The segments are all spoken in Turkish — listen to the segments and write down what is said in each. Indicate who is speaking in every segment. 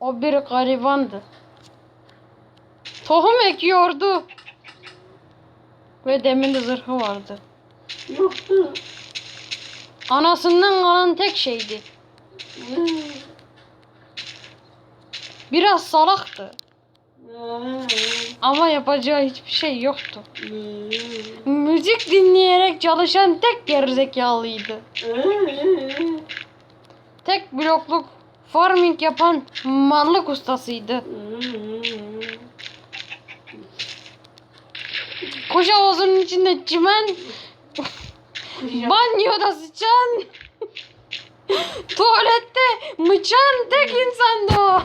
Speaker 1: O bir garibandı. Tohum ekiyordu. Ve demir zırhı vardı.
Speaker 2: Yoktu.
Speaker 1: Anasından kalan tek şeydi. Biraz salaktı. Ama yapacağı hiçbir şey yoktu. Müzik dinleyerek çalışan tek gerizekalıydı. Tek blokluk farming yapan mallık ustasıydı. Koca havuzunun içinde çimen, banyoda sıçan, tuvalette mıçan tek insandı o.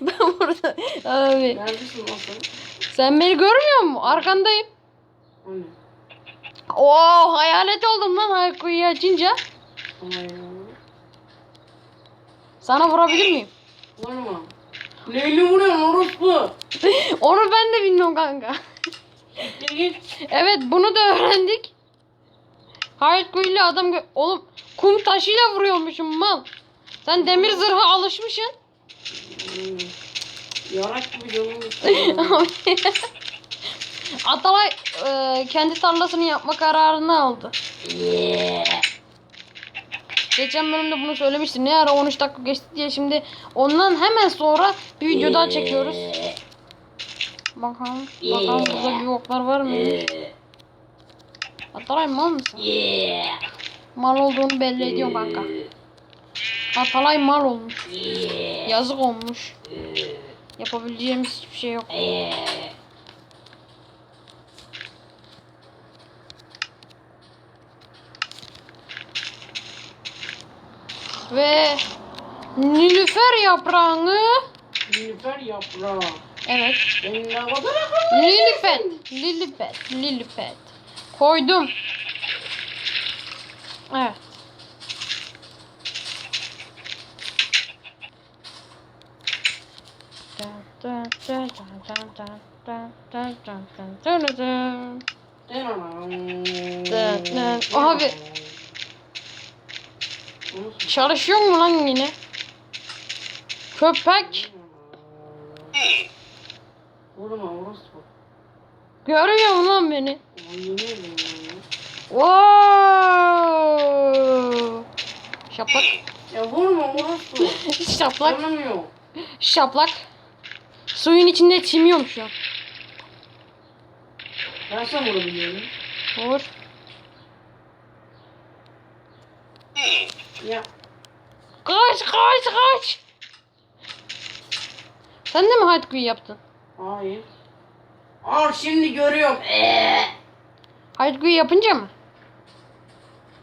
Speaker 1: ben burada abi.
Speaker 2: Sen?
Speaker 1: Beni görmüyor musun? Arkandayım. Oo hayalet oldum lan Hayku'yu açınca.
Speaker 2: Ay,
Speaker 1: Sana vurabilir miyim?
Speaker 2: Vurma. Neyle vuruyorsun orospu?
Speaker 1: Onu ben de bilmiyorum kanka. Evet bunu da öğrendik. Hayku'yla adam gö- Oğlum kum taşıyla vuruyormuşum mal. Sen demir zırha alışmışsın.
Speaker 2: Hmm. Yarak gibi canım.
Speaker 1: Atalay e, kendi tarlasını yapma kararını aldı. Geçen bölümde bunu söylemiştim. Ne ara 13 dakika geçti diye şimdi ondan hemen sonra bir video daha çekiyoruz. Bakalım. Bakalım burada bir oklar var mı? Atalay mal mısın? Mal olduğunu belli ediyor kanka. Atalay mal olmuş. Yazık olmuş. Yapabileceğimiz hiçbir şey yok. Ve Nilüfer yaprağını
Speaker 2: Nilüfer yaprağı.
Speaker 1: Evet.
Speaker 2: Senin ne kadar akıllı.
Speaker 1: Lilipet. Lilipet. Lilipet. Koydum. Evet. Dun çalışıyor mu lan yine? Köpek.
Speaker 2: Vurma orospu.
Speaker 1: Görüyor mu lan beni? Wow. Şaplak.
Speaker 2: Ya vurma orospu.
Speaker 1: Şaplak.
Speaker 2: Yok.
Speaker 1: Şaplak. Suyun içinde çimiyorum şu an.
Speaker 2: Ben sen vurabiliyorum.
Speaker 1: Vur.
Speaker 2: Ya.
Speaker 1: Kaç kaç kaç. Sen de mi Haydku'yu yaptın?
Speaker 2: Hayır. Al şimdi görüyorum. Eee.
Speaker 1: Haydku'yu yapınca mı?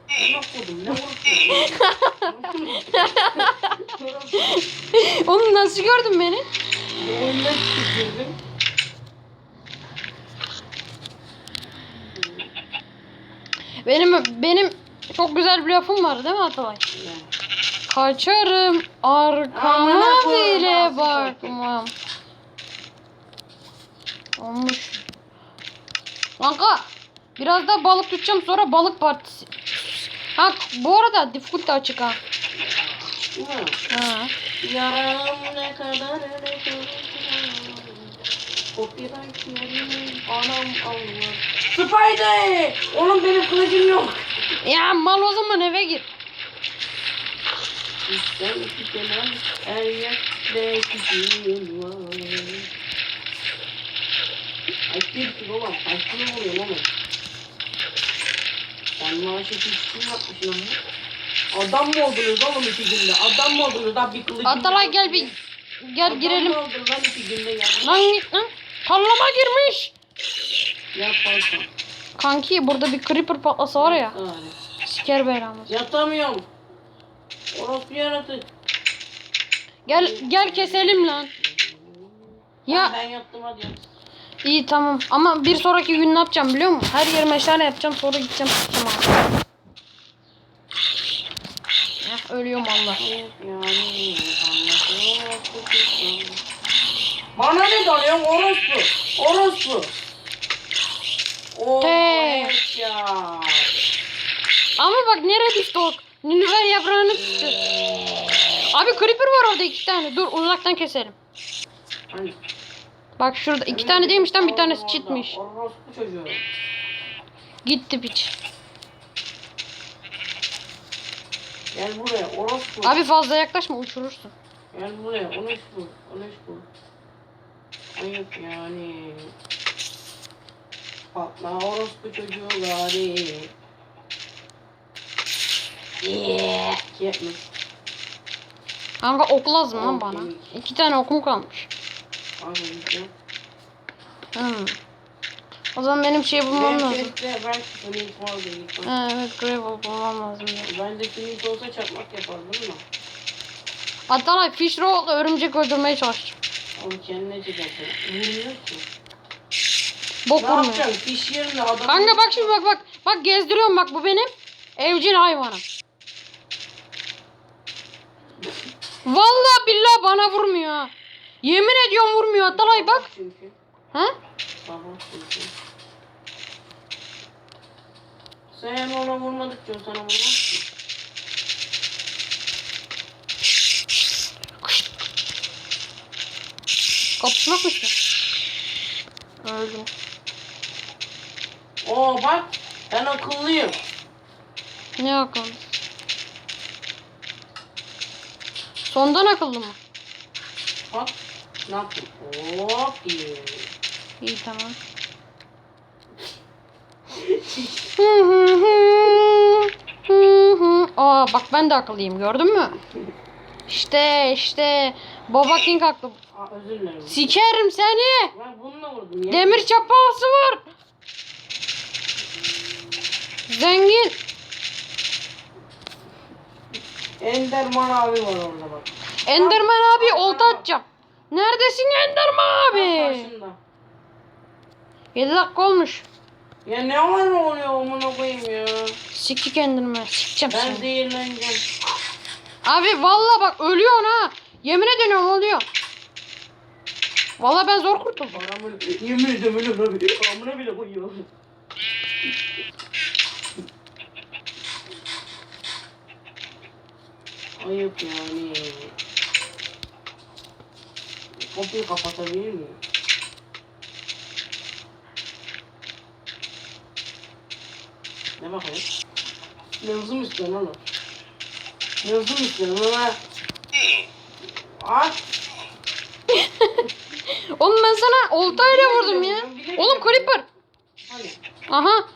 Speaker 2: Ne okudum ne vurdu?
Speaker 1: Oğlum nasıl gördün beni?
Speaker 2: Oyunda tükürdüm.
Speaker 1: Benim benim çok güzel bir lafım var değil mi Atalay? Kaçarım arkama bile bakmam. Olmuş. Kanka biraz daha balık tutacağım sonra balık partisi. Ha bu arada difficulty açık ha. Ha.
Speaker 2: Yaram ne kadar ne kadar. Copyright yerim anam Allah. Spider! Oğlum benim kılıcım yok.
Speaker 1: Ya mal o zaman eve gir.
Speaker 2: Maaşı küçüğün yapmışsın ama. Adam mı oldunuz oğlum iki günde? Adam mı oldunuz lan bir kılıcım
Speaker 1: Atalay gel bir gel girelim.
Speaker 2: Adam mı oldun lan iki günde ya?
Speaker 1: Lan git lan. Tarlama girmiş.
Speaker 2: Yaparsın.
Speaker 1: Kanki burada bir creeper patlasa var ya.
Speaker 2: Yani.
Speaker 1: Siker belamı.
Speaker 2: Yatamıyorum. Orospu yaratık.
Speaker 1: Gel gel keselim lan. Ya
Speaker 2: Ben yattım hadi yat.
Speaker 1: iyi tamam ama bir sonraki gün ne yapacağım biliyor musun? Her yere meşale yapacağım sonra gideceğim abi. Eh, ölüyorum Allah.
Speaker 2: Bana ne dalıyorsun orospu? Orospu. Oo,
Speaker 1: Te.
Speaker 2: evet ya.
Speaker 1: Ama bak nereye düştü o? Nilüfer yaprağını düştü. Abi creeper var orada iki tane. Dur uzaktan keselim.
Speaker 2: Hani,
Speaker 1: Bak şurada iki tane değilmiş lan bir tanesi çitmiş. Gitti piç.
Speaker 2: Gel buraya orospu.
Speaker 1: Abi fazla yaklaşma uçurursun.
Speaker 2: Gel buraya orospu. Orospu. Ayıp yani. Patla orospu çocuğu gari. Yeah. Yetmiş.
Speaker 1: Kanka ok lazım lan bana. İki tane okum kalmış. Hmm. O zaman benim şey bulmam lazım.
Speaker 2: belki Phoenix vardı ilk
Speaker 1: Ha, evet gravel bulmam lazım ya.
Speaker 2: Ben de Phoenix olsa çakmak yapardım da.
Speaker 1: Hatta fish roll'la örümcek öldürmeye çalışacağım.
Speaker 2: Onu kendine çekersin. Vurmuyor ki.
Speaker 1: Bok
Speaker 2: Ne
Speaker 1: vurmuyor.
Speaker 2: yapacaksın? Fiş yerine adam...
Speaker 1: Kanka bak şimdi bak bak. Bak gezdiriyorum bak bu benim evcil hayvanım. Vallahi billahi bana vurmuyor ha. Yemin ediyorum vurmuyor Atalay bak.
Speaker 2: Çünkü.
Speaker 1: Ha?
Speaker 2: Çünkü. Sen ona vurmadıkça o sana vurmaz.
Speaker 1: Kapışmak mı işte? Öldüm.
Speaker 2: Oo bak. Ben akıllıyım.
Speaker 1: Ne akıllı? Sondan akıllı mı?
Speaker 2: Bak. Ne yaptım? Hop iyi.
Speaker 1: İyi tamam. Aa bak ben de akıllıyım gördün mü? İşte işte Baba King haklı.
Speaker 2: Aa, özür dilerim.
Speaker 1: Sikerim seni.
Speaker 2: Ben bununla vurdum ya.
Speaker 1: Demir çapası var. Zengin.
Speaker 2: Enderman abi var orada bak.
Speaker 1: Enderman abi olta atacağım. Neredesin Enderman abi?
Speaker 2: Karşında.
Speaker 1: 7 dakika olmuş.
Speaker 2: Ya ne var oluyor amına koyayım ya.
Speaker 1: Sikik Enderman. Sikeceğim
Speaker 2: Ben
Speaker 1: seni.
Speaker 2: zehirleneceğim.
Speaker 1: Abi valla bak ölüyorsun ha. Yemin ediyorum oluyor. Valla ben zor kurtuldum.
Speaker 2: Paramı yemin ediyorum öyle abi. Amına bile koyuyor. Ayıp yani. Kapıyı kapatabilir miyim? Ne bakayım? Mı istiyorsun oğlum? Mı istiyorsun ama? At!
Speaker 1: Oğlum ben sana oltayla vurdum ya. Oğlum creeper.
Speaker 2: Hadi.
Speaker 1: Aha.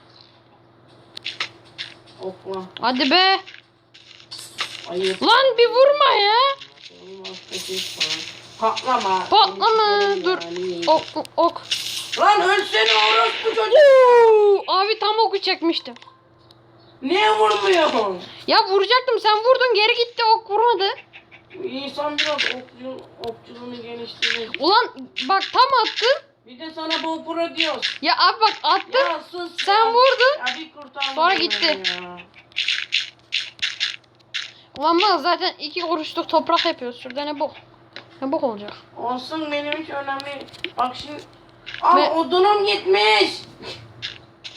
Speaker 2: Okla.
Speaker 1: Hadi be.
Speaker 2: Ayıp.
Speaker 1: Lan bir vurma ya.
Speaker 2: Patlama.
Speaker 1: Patlama. Dur.
Speaker 2: sikerim
Speaker 1: Ok ok.
Speaker 2: Lan ölsene orospu çocuk.
Speaker 1: Oo, Abi tam oku çekmiştim.
Speaker 2: Niye vurmuyorsun?
Speaker 1: Ya vuracaktım sen vurdun geri gitti ok vurmadı.
Speaker 2: İnsan biraz okçu, okçuluğunu geliştirir.
Speaker 1: Ulan bak tam attın.
Speaker 2: Bir de sana bu pro diyoruz.
Speaker 1: Ya abi bak attın.
Speaker 2: Ya sus.
Speaker 1: Sen
Speaker 2: ya.
Speaker 1: vurdun.
Speaker 2: Ya bir
Speaker 1: Sonra gitti.
Speaker 2: ya.
Speaker 1: Ulan bak zaten iki kuruşluk toprak yapıyoruz. Şurada ne bok. Ne bok olacak.
Speaker 2: Olsun benim hiç önemli. Bak şimdi. Aa
Speaker 1: Ve-
Speaker 2: odunum gitmiş.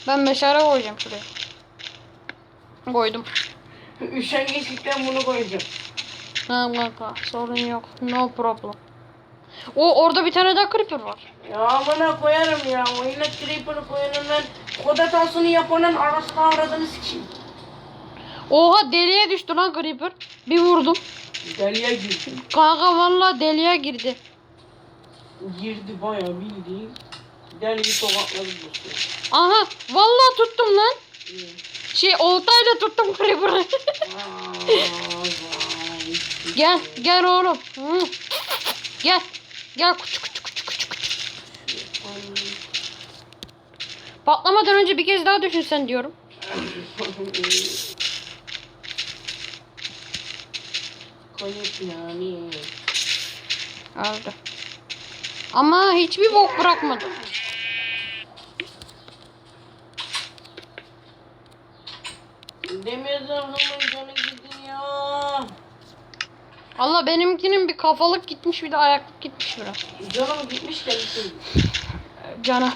Speaker 1: Ben meşale koyacağım şuraya. Koydum.
Speaker 2: Üşengeçlikten bunu koyacağım.
Speaker 1: Ha kanka sorun yok. No problem. O orada bir tane daha creeper var.
Speaker 2: Ya amına koyarım ya. Oyuna creeper'ı koyanın ben kod hatasını yapanın arasına avradını sikeyim.
Speaker 1: Oha deliye düştü lan creeper. Bir vurdum.
Speaker 2: Deliye girdi.
Speaker 1: Kanka vallahi deliye girdi.
Speaker 2: Girdi bayağı bildiğin. Deliyi tokatladı dostum.
Speaker 1: Aha vallahi tuttum lan. Şey oltayla tuttum creeper'ı. gel gel oğlum. Hı. Gel. Gel kuçu kuçu kuçu kuçu kuçu. Patlamadan önce bir kez daha düşünsen diyorum.
Speaker 2: Yani.
Speaker 1: Öldü. Ama hiçbir bok bırakmadı.
Speaker 2: Demir zırhımın canı gidiyor.
Speaker 1: Allah benimkinin bir kafalık gitmiş bir de ayaklık gitmiş biraz.
Speaker 2: Canım gitmiş gelsin.
Speaker 1: Cana.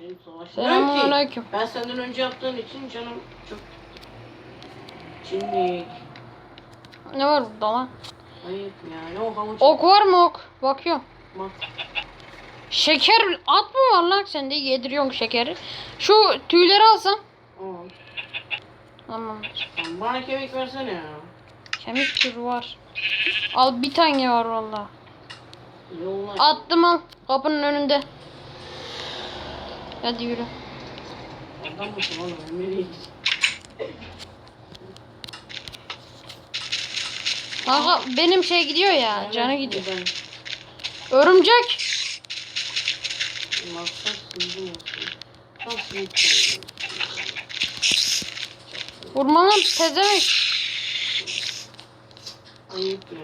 Speaker 2: Benim savaşım
Speaker 1: Selamun aleyküm.
Speaker 2: Ben senden önce yaptığın için canım çok... Şimdi
Speaker 1: Ne var burada lan?
Speaker 2: Ayıp ya. Yok havuç.
Speaker 1: Ok var mı ok? Bakıyorum.
Speaker 2: Bak.
Speaker 1: Şeker at mı var lan sende yediriyorsun şekeri. Şu tüyleri alsam.
Speaker 2: Tamam. Bana kemik versene ya.
Speaker 1: Kemik türü var. Al bir tane var valla. Attım al. Kapının önünde. Hadi yürü.
Speaker 2: Adam mısın oğlum? Nereye
Speaker 1: Kanka benim şey gidiyor ya. Canı gidiyor. Örümcek.
Speaker 2: Sızdım.
Speaker 1: Vurma lan pezevenk.
Speaker 2: Ayıp de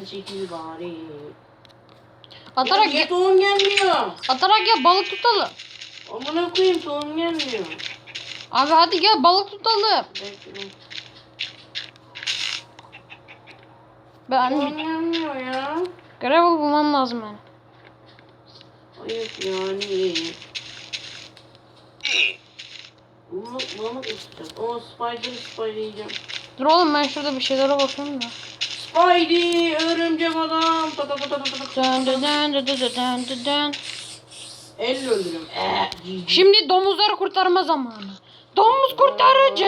Speaker 2: bir çekil bari.
Speaker 1: Atarak
Speaker 2: ya, tohum gelmiyor?
Speaker 1: atarak ya balık tutalım.
Speaker 2: Amına koyayım tohum gelmiyor.
Speaker 1: Abi hadi gel balık tutalım.
Speaker 2: Bekle.
Speaker 1: Ben
Speaker 2: Tohum gelmiyor ya.
Speaker 1: gravel bulmam lazım yani.
Speaker 2: Ayıp yani. Bunu bulamık isteyeceğim. O spider spider yiyeceğim.
Speaker 1: Dur oğlum ben şurada bir şeylere bakıyorum da.
Speaker 2: Spidey örümcek adam. Ta ta ta ta ta ta.
Speaker 1: Dön dön dön dön dön dön dön dön.
Speaker 2: Elle öldürüyorum. Ee, cici.
Speaker 1: Şimdi domuzları kurtarma zamanı. Domuz kurtarıcı.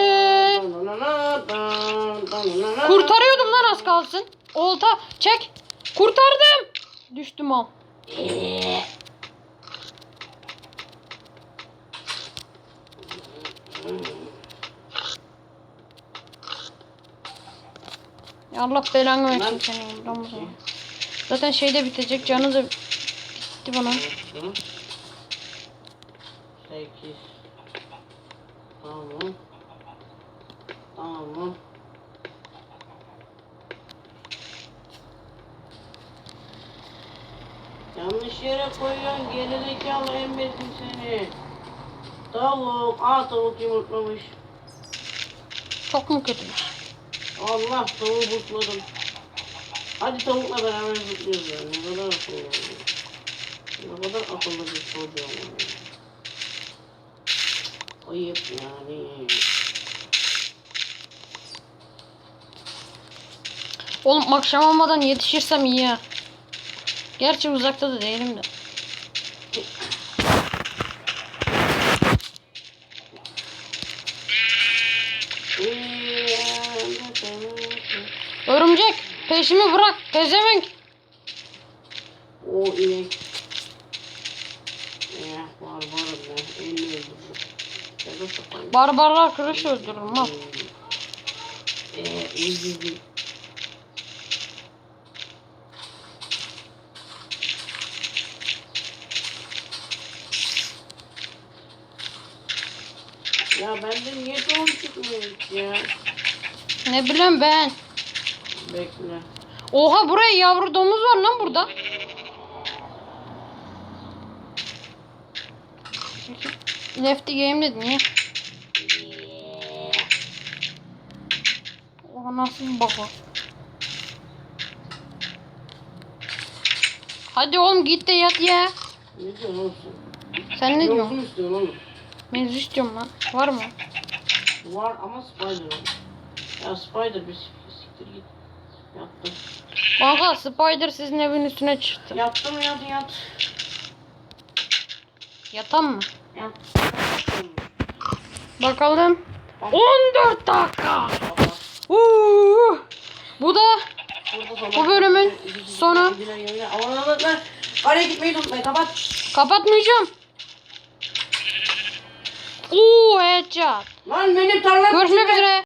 Speaker 1: Kurtarıyordum lan az kalsın. Olta çek. Kurtardım. Düştüm al. Ya Allah belanı versin domuzunu. Zaten şeyde bitecek canı da bitti bana.
Speaker 2: Sekiz. Tamam. Tamam. Yanlış yere koyuyorsun gerizekalı emmesin seni. Tavuk, aa tavuk yumurtlamış.
Speaker 1: Çok mu kötüymüş?
Speaker 2: Allah tavuğu butladım. Hadi tavukla beraber butluyoruz ya. Ne kadar akıllı. Ne kadar akıllı bir çocuğum. ya. Ayıp yani.
Speaker 1: Oğlum akşam olmadan yetişirsem iyi ya. Gerçi uzakta da değilim de. Örümcek peşimi bırak pezevenk.
Speaker 2: O inek. Eh barbarım ben. Elini öldürdüm.
Speaker 1: Barbarlar kırış öldürürüm
Speaker 2: üzüldüm. Ya bende niye doğum çıkmıyor ya?
Speaker 1: Ne bileyim ben.
Speaker 2: Bekle.
Speaker 1: Oha buraya yavru domuz var lan burada. Lefty game dedin ya. Oha nasıl baba. Hadi oğlum git de yat ya.
Speaker 2: Ne diyorsun oğlum sen?
Speaker 1: Ne diyorsun?
Speaker 2: mu istiyorsun oğlum?
Speaker 1: Mevzu istiyorum lan. Var mı?
Speaker 2: Var ama spider var. Ya spider bir sik- siktir git. Yattım.
Speaker 1: Kanka Spider sizin evin üstüne çıktı.
Speaker 2: Yattım yat yat.
Speaker 1: Yatan mı? Bakalım. 14 dakika. Uuu. Bu da Bu bölümün sonu.
Speaker 2: Aman aman lan. Araya gitmeyi unutmayın kapat.
Speaker 1: kapatmayacağım. Oo headshot.
Speaker 2: Lan benim tarlam.
Speaker 1: Görüşmek üzere.